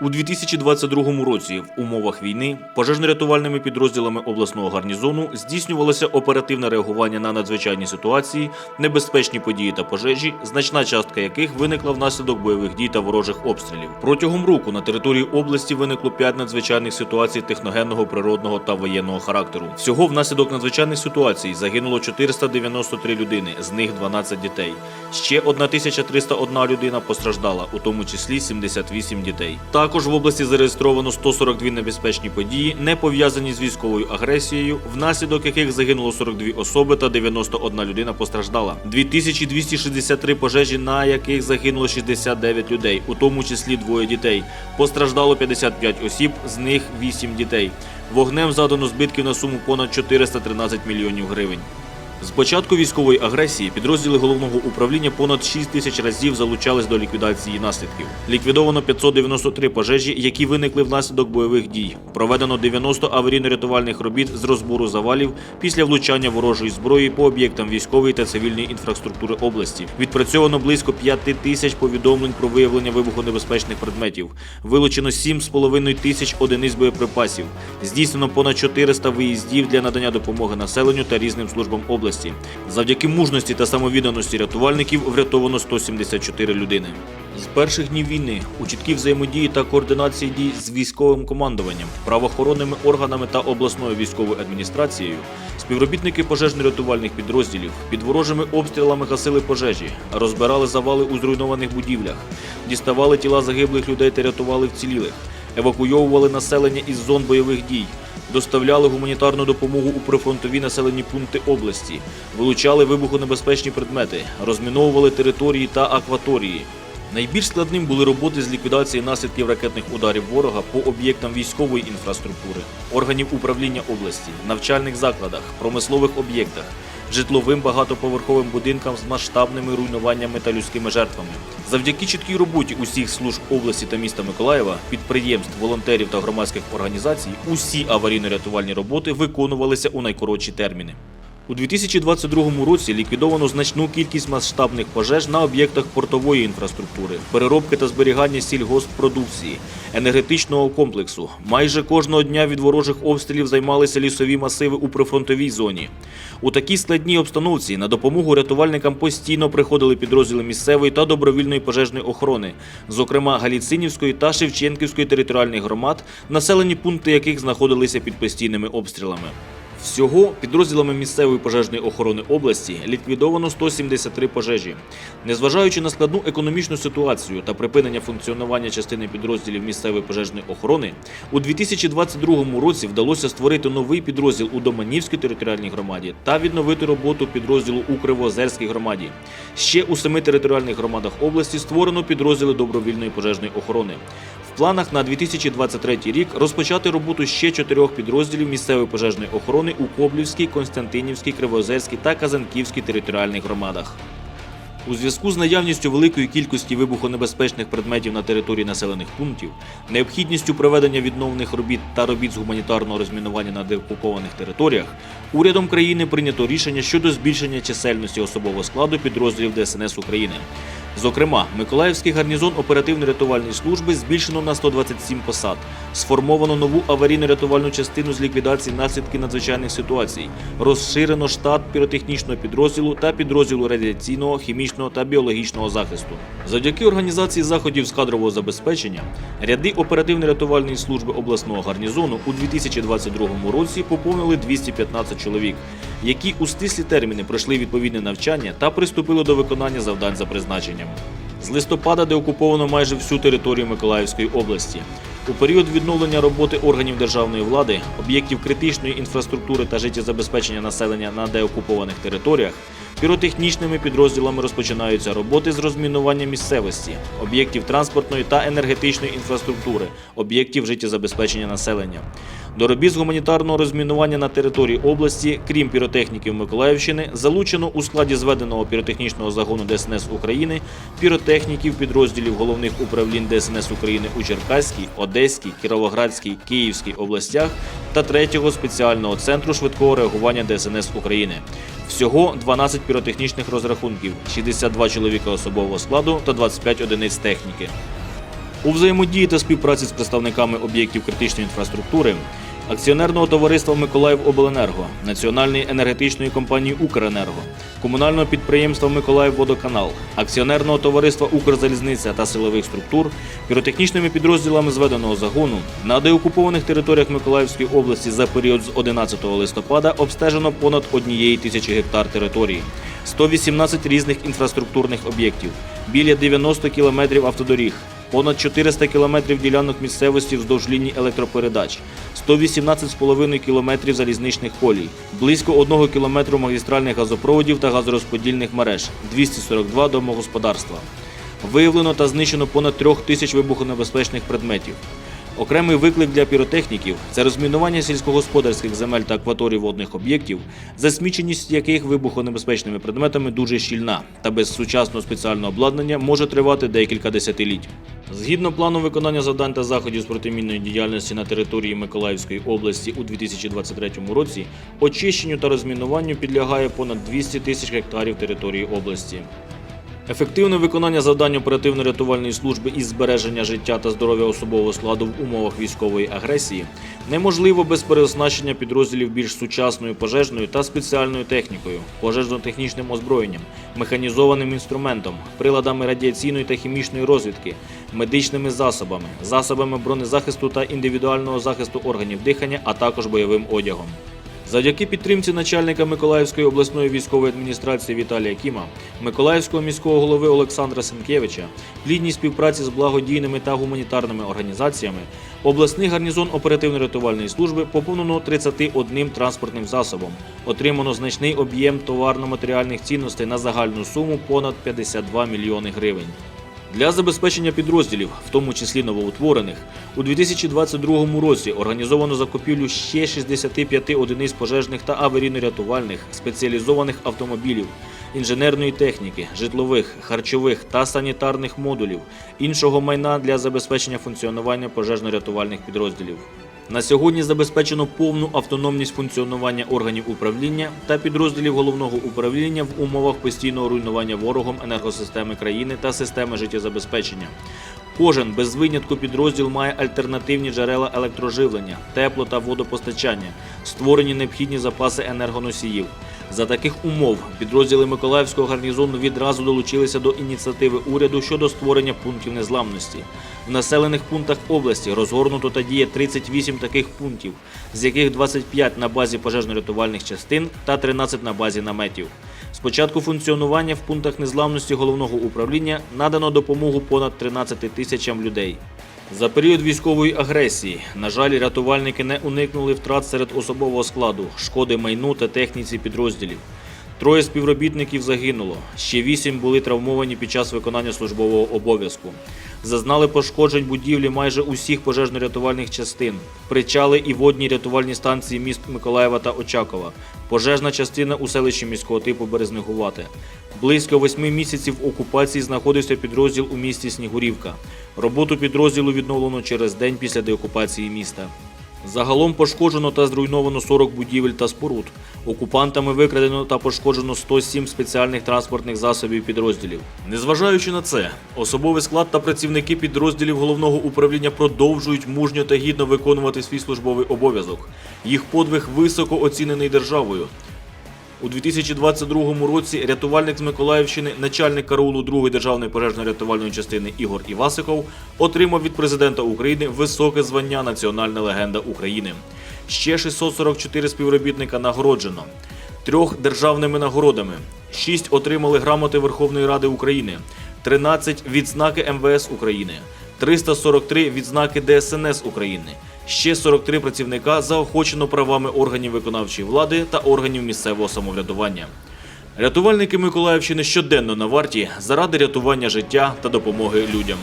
У 2022 році в умовах війни пожежно-рятувальними підрозділами обласного гарнізону здійснювалося оперативне реагування на надзвичайні ситуації, небезпечні події та пожежі, значна частка яких виникла внаслідок бойових дій та ворожих обстрілів. Протягом року на території області виникло 5 надзвичайних ситуацій техногенного, природного та воєнного характеру. Всього внаслідок надзвичайних ситуацій загинуло 493 людини, з них 12 дітей. Ще 1301 людина постраждала, у тому числі 78 дітей. Також в області зареєстровано 142 небезпечні події, не пов'язані з військовою агресією, внаслідок яких загинуло 42 особи та 91 людина постраждала. 2263 пожежі, на яких загинуло 69 людей, у тому числі двоє дітей. Постраждало 55 осіб, з них 8 дітей. Вогнем задано збитків на суму понад 413 мільйонів гривень. З початку військової агресії підрозділи головного управління понад 6 тисяч разів залучались до ліквідації наслідків. Ліквідовано 593 пожежі, які виникли внаслідок бойових дій. Проведено 90 аварійно-рятувальних робіт з розбору завалів після влучання ворожої зброї по об'єктам військової та цивільної інфраструктури області. Відпрацьовано близько 5 тисяч повідомлень про виявлення вибухонебезпечних предметів. Вилучено 7,5 тисяч одиниць боєприпасів. Здійснено понад 400 виїздів для надання допомоги населенню та різним службам області. Завдяки мужності та самовідданості рятувальників врятовано 174 людини. З перших днів війни у чіткій взаємодії та координації дій з військовим командуванням, правоохоронними органами та обласною військовою адміністрацією, співробітники пожежно-рятувальних підрозділів під ворожими обстрілами гасили пожежі, розбирали завали у зруйнованих будівлях, діставали тіла загиблих людей та рятували вцілілих, евакуйовували населення із зон бойових дій, доставляли гуманітарну допомогу у прифронтові населені пункти області, вилучали вибухонебезпечні предмети, розміновували території та акваторії. Найбільш складним були роботи з ліквідації наслідків ракетних ударів ворога по об'єктам військової інфраструктури, органів управління області, навчальних закладах, промислових об'єктах, житловим багатоповерховим будинкам з масштабними руйнуваннями та людськими жертвами. Завдяки чіткій роботі усіх служб області та міста Миколаєва, підприємств, волонтерів та громадських організацій, усі аварійно-рятувальні роботи виконувалися у найкоротші терміни. У 2022 році ліквідовано значну кількість масштабних пожеж на об'єктах портової інфраструктури, переробки та зберігання сільгосппродукції, енергетичного комплексу. Майже кожного дня від ворожих обстрілів займалися лісові масиви у прифронтовій зоні. У такій складній обстановці на допомогу рятувальникам постійно приходили підрозділи місцевої та добровільної пожежної охорони, зокрема Галіцинівської та Шевченківської територіальних громад, населені пункти яких знаходилися під постійними обстрілами. Всього підрозділами місцевої пожежної охорони області ліквідовано 173 пожежі. Незважаючи на складну економічну ситуацію та припинення функціонування частини підрозділів місцевої пожежної охорони, у 2022 році вдалося створити новий підрозділ у Доманівській територіальній громаді та відновити роботу підрозділу у Кривоозерській громаді. Ще у семи територіальних громадах області створено підрозділи добровільної пожежної охорони. Планах на 2023 рік розпочати роботу ще чотирьох підрозділів місцевої пожежної охорони у Коблівській, Константинівській, Кривоозерській та Казанківській територіальних громадах. У зв'язку з наявністю великої кількості вибухонебезпечних предметів на території населених пунктів, необхідністю проведення відновних робіт та робіт з гуманітарного розмінування на деокупованих територіях, урядом країни прийнято рішення щодо збільшення чисельності особового складу підрозділів ДСНС України. Зокрема, Миколаївський гарнізон оперативно-рятувальної служби збільшено на 127 посад. Сформовано нову аварійно-рятувальну частину з ліквідації наслідків надзвичайних ситуацій. Розширено штат піротехнічного підрозділу та підрозділу радіаційного, хімічного та біологічного захисту. Завдяки організації заходів з кадрового забезпечення ряди оперативно-рятувальної служби обласного гарнізону у 2022 році поповнили 215 чоловік, які у стислі терміни пройшли відповідне навчання та приступили до виконання завдань за призначенням. З листопада деокуповано майже всю територію Миколаївської області. У період відновлення роботи органів державної влади, об'єктів критичної інфраструктури та життєзабезпечення населення на деокупованих територіях, піротехнічними підрозділами розпочинаються роботи з розмінування місцевості, об'єктів транспортної та енергетичної інфраструктури, об'єктів життєзабезпечення населення. До робіт з гуманітарного розмінування на території області, крім піротехніків Миколаївщини, залучено у складі зведеного піротехнічного загону ДСНС України піротехніків підрозділів головних управлінь ДСНС України у Черкаській, Одеській, Кіровоградській, Київській областях та третього спеціального центру швидкого реагування ДСНС України. Всього 12 піротехнічних розрахунків, 62 чоловіка особового складу та 25 одиниць техніки. У взаємодії та співпраці з представниками об'єктів критичної інфраструктури, акціонерного товариства Миколаївобленерго, Національної енергетичної компанії Укренерго, комунального підприємства Миколаївводоканал, акціонерного товариства Укрзалізниця та силових структур, піротехнічними підрозділами зведеного загону. На деокупованих територіях Миколаївської області за період з 11 листопада обстежено понад однієї тисячі гектар території, 118 різних інфраструктурних об'єктів, біля 90 кілометрів автодоріг, понад 400 кілометрів ділянок місцевості вздовж ліній електропередач, 118,5 кілометрів залізничних колій, близько 1 кілометру магістральних газопроводів та газорозподільних мереж, 242 домогосподарства. Виявлено та знищено понад трьох тисяч вибухонебезпечних предметів. Окремий виклик для піротехніків це розмінування сільськогосподарських земель та акваторій водних об'єктів, засміченість яких вибухонебезпечними предметами дуже щільна та без сучасного спеціального обладнання може тривати декілька десятиліть. Згідно плану виконання завдань та заходів з протимінної діяльності на території Миколаївської області у 2023 році, очищенню та розмінуванню підлягає понад 200 тисяч гектарів території області. Ефективне виконання завдань оперативно-рятувальної служби із збереження життя та здоров'я особового складу в умовах військової агресії неможливо без переоснащення підрозділів більш сучасною пожежною та спеціальною технікою, пожежно-технічним озброєнням, механізованим інструментом, приладами радіаційної та хімічної розвідки, медичними засобами, засобами бронезахисту та індивідуального захисту органів дихання, а також бойовим одягом. Завдяки підтримці начальника Миколаївської обласної військової адміністрації Віталія Кіма, Миколаївського міського голови Олександра Сенкевича, плідній співпраці з благодійними та гуманітарними організаціями, обласний гарнізон оперативно-рятувальної служби поповнено 31 транспортним засобом. Отримано значний об'єм товарно-матеріальних цінностей на загальну суму понад 52 мільйони гривень. Для забезпечення підрозділів, в тому числі новоутворених, у 2022 році організовано закупівлю ще 65 одиниць пожежних та аварійно-рятувальних спеціалізованих автомобілів, інженерної техніки, житлових, харчових та санітарних модулів, іншого майна для забезпечення функціонування пожежно-рятувальних підрозділів. На сьогодні забезпечено повну автономність функціонування органів управління та підрозділів головного управління в умовах постійного руйнування ворогом енергосистеми країни та системи життєзабезпечення. Кожен без винятку підрозділ має альтернативні джерела електроживлення, тепло та водопостачання, створені необхідні запаси енергоносіїв. За таких умов підрозділи Миколаївського гарнізону відразу долучилися до ініціативи уряду щодо створення пунктів незламності. В населених пунктах області розгорнуто та діє 38 таких пунктів, з яких 25 на базі пожежно-рятувальних частин та 13 на базі наметів. З початку функціонування в пунктах незламності головного управління надано допомогу понад 13 тисячам людей. За період військової агресії, на жаль, рятувальники не уникнули втрат серед особового складу, шкоди майну та техніці підрозділів. Троє співробітників загинуло, ще вісім були травмовані під час виконання службового обов'язку. Зазнали пошкоджень будівлі майже усіх пожежно-рятувальних частин, причали і водні рятувальні станції міст Миколаєва та Очакова, пожежна частина у селищі міського типу Березнигувати. Близько восьми місяців окупації знаходився підрозділ у місті Снігурівка. Роботу підрозділу відновлено через день після деокупації міста. Загалом пошкоджено та зруйновано 40 будівель та споруд. Окупантами викрадено та пошкоджено 107 спеціальних транспортних засобів підрозділів. Незважаючи на це, особовий склад та працівники підрозділів головного управління продовжують мужньо та гідно виконувати свій службовий обов'язок. Їх подвиг високо оцінений державою. У 2022 році рятувальник з Миколаївщини, начальник караулу 2-ї державної пожежно-рятувальної частини Ігор Івасиков отримав від президента України високе звання Національна легенда України. Ще 644 співробітника нагороджено, трьох державними нагородами, 6 отримали грамоти Верховної Ради України, 13 відзнаки МВС України, 343 відзнаки ДСНС України. Ще 43 працівника заохочено правами органів виконавчої влади та органів місцевого самоврядування. Рятувальники Миколаївщини щоденно на варті заради рятування життя та допомоги людям.